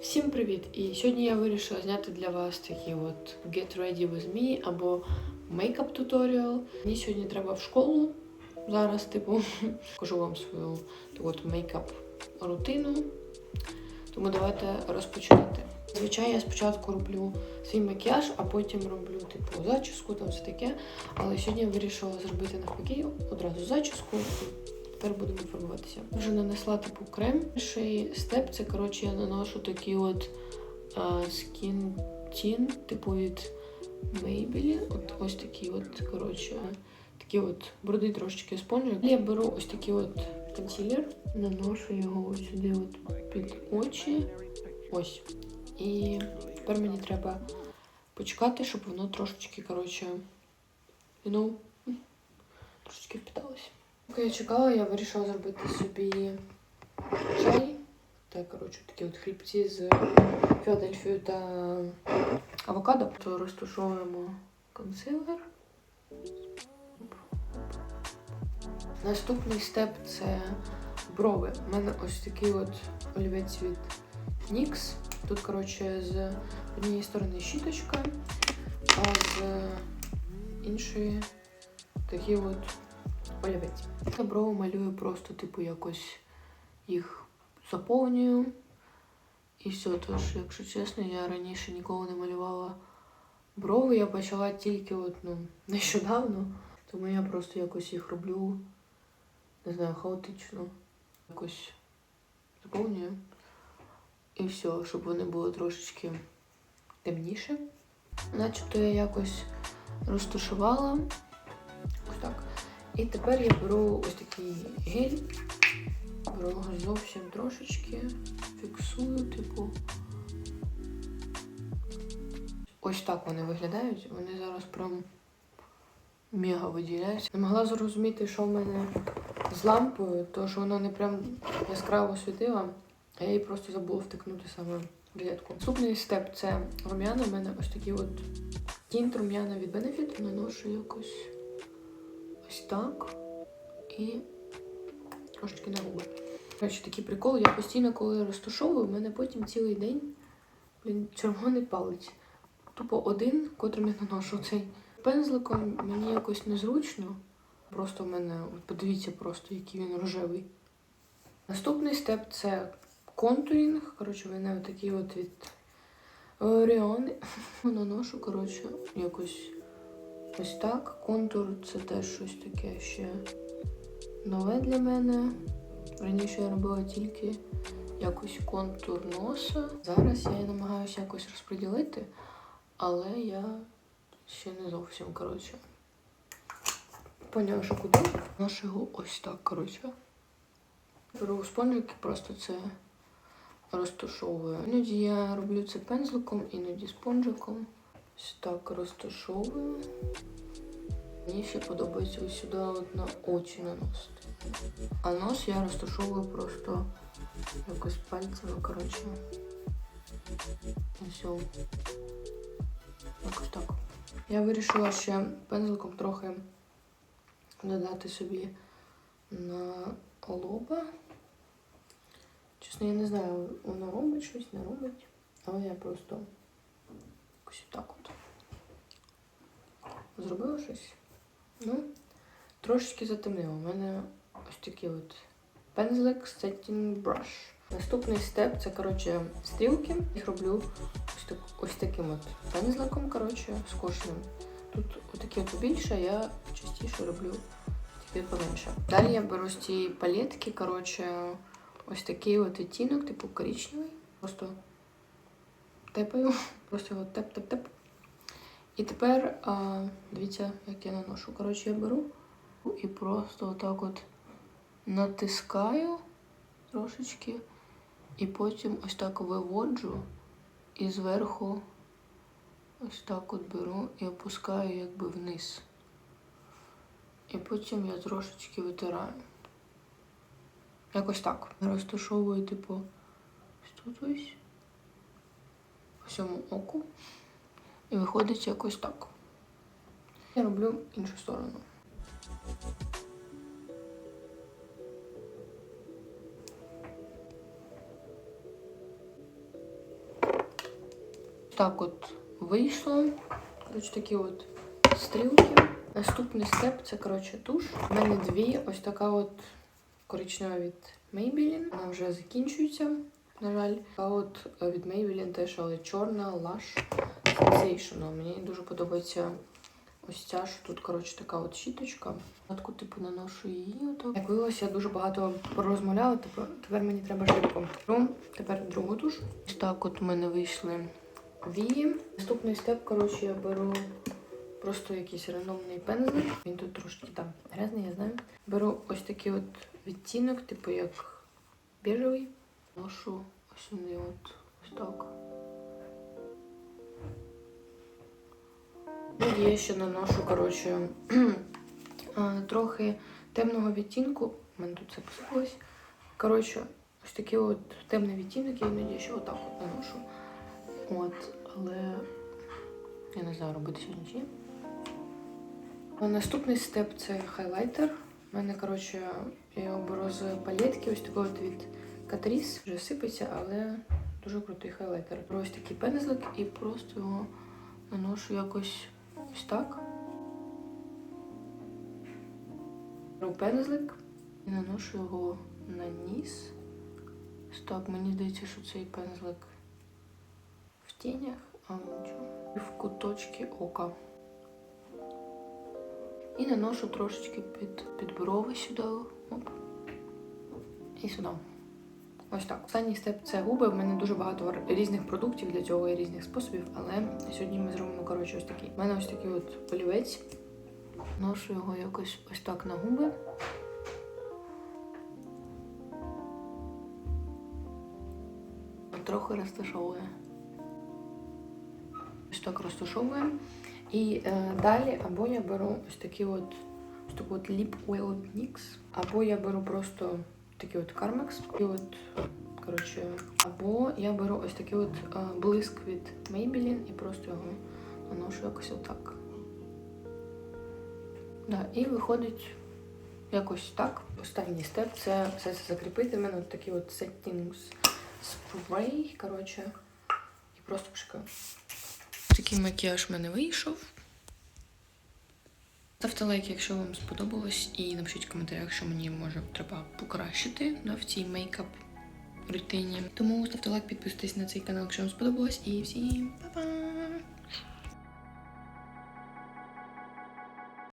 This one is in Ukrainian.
Всім привіт! І сьогодні я вирішила зняти для вас такий от Get Ready with Me або Makeup туторіал. Мені сьогодні треба в школу зараз, типу, покажу вам свою таку от мейкап рутину. Тому давайте розпочинати. Звичайно, я спочатку роблю свій макіяж, а потім роблю типу зачіску, там все таке. Але сьогодні я вирішила зробити навпаки одразу зачіску. Тепер будемо фарбуватися. Вже нанесла типу крем. Перший степ це коротше я наношу такий от Skin Tint, типу від Maybelline. От ось такий от, коротше, такий от брудний трошечки спонжик. Я беру ось такий от консилер, наношу його ось сюди от під очі. Ось. І тепер мені треба почекати, щоб воно трошечки, коротше, know, трошечки впиталося. Поки я чекала, я вирішила зробити собі чай. Так, коротше, такі от хлібці з Філадельфією та авокадо. То розташовуємо консилер. Наступний степ це брови. У мене ось такий от олівець від NYX. Тут, коротше, з однієї сторони щіточка, а з іншої такий от олівець. Я брови малюю просто, типу, якось їх заповнюю. І все, тож, якщо чесно, я раніше ніколи не малювала брови. Я почала тільки от, ну, нещодавно, тому я просто якось їх роблю, не знаю, хаотично. Якось заповнюю. І все, щоб вони були трошечки темніше. Начебто я якось розташувала. Ось так. І тепер я беру ось такий гель, беру його зовсім трошечки, фіксую, типу. Ось так вони виглядають. Вони зараз прям мега виділяються. Не могла зрозуміти, що в мене з лампою, то що вона не прям яскраво світила, а я її просто забула втикнути саме в розетку. Наступний степ це рум'яна. У мене ось такий от тінт рум'яна від Benefit. Наношу якось ось так. І трошечки на губи. Коротше, такий прикол. Я постійно, коли розташовую, в мене потім цілий день блін, червоний палець. Тупо один, котрим я наношу цей пензликом, мені якось незручно. Просто в мене, от подивіться, просто який він рожевий. Наступний степ це контурінг. Коротше, мене такий от від Оріони. Наношу, коротше, якось ось так. Контур це теж щось таке ще нове для мене. Раніше я робила тільки якось контур носа. Зараз я намагаюся якось розподілити, але я ще не зовсім, коротше. Поняла, що куди. Ношу його ось так, коротше. Беру спонжики, просто це розташовую. Іноді я роблю це пензликом, іноді спонжиком. Ось так розташовую. Мені ще подобається ось сюди от на очі наносити. А нос я розташовую просто якось пальцями, коротше. Все. Якось так. Я вирішила ще пензликом трохи додати собі на лоба. Чесно, я не знаю, воно робить щось, не робить. Але я просто якось так зробила щось. Ну, трошечки затемнила. У мене ось такий от пензлик Setting Brush. Наступний степ це, коротше, стрілки. Їх роблю ось, так, ось таким от пензликом, коротше, скошеним. Тут отакі от більше, я частіше роблю такі поменше. Далі я беру з цієї палетки, коротше, ось такий от відтінок, типу коричневий. Просто тепаю, просто його теп-теп-теп. І тепер а, дивіться, як я наношу. Коротше, я беру і просто отак от натискаю трошечки, і потім ось так виводжу і зверху ось так от беру і опускаю якби вниз. І потім я трошечки витираю. Якось так. Розташовую, типу, ось тут ось, по всьому оку. І виходить якось так. Я роблю іншу сторону. так от вийшло. Коротше, такі от стрілки. Наступний степ це коротше туш. У мене дві ось така от коричнева від Maybelline. Вона вже закінчується, на жаль. А от від Maybelline теж, але чорна Lush Sensational. Мені дуже подобається ось ця, що тут, коротше, така от щіточка. Отку, типу, наношу її отак. Як виявилося, я дуже багато порозмовляла, тепер, тепер мені треба швидко. Ну, тепер другу туш. Ось так от у мене вийшли вії. Наступний степ, коротше, я беру просто якийсь рандомний пензлик. Він тут трошки там грязний, я знаю. Беру ось такий от відтінок, типу як біжевий. Ношу ось сюди от ось так. Я ще наношу, коротше, трохи темного відтінку. У мене тут це посипалось. Коротше, ось такий от темний відтінок, я іноді ще отак от наношу. От, але я не знаю, робити сьогодні. Наступний степ це хайлайтер. У мене, коротше, я його беру з палетки, ось такий от від Catrice. Вже сипеться, але дуже крутий хайлайтер. Ось такий пензлик і просто його наношу якось ось так. Беру пензлик і наношу його на ніс. Ось так, мені здається, що цей пензлик в тінях, але нічого. В куточки ока. І наношу трошечки під, під брови сюди. Оп. І сюди. Ось так. Останній степ це губи. В мене дуже багато різних продуктів для цього і різних способів, але сьогодні ми зробимо коротше ось такий. У мене ось такий от олівець. Ношу його якось ось так на губи. Трохи розташовує. Ось так розташовуємо. І е, далі або я беру ось такий от, ось таку от Lip Oil NYX, або я беру просто такий от Carmex, і от, коротше, або я беру ось такий от е, блиск від Maybelline і просто його наношу якось отак. Да, і виходить якось так. Останній степ це все це закріпити. У мене от такий от settings spray, коротше, і просто пшикаю. Такий макіяж в мене вийшов. Ставте лайк, якщо вам сподобалось, і напишіть в коментарях, що мені може треба покращити да, в цій мейкап рутині. Тому ставте лайк, підписуйтесь на цей канал, якщо вам сподобалось, і всім па-па!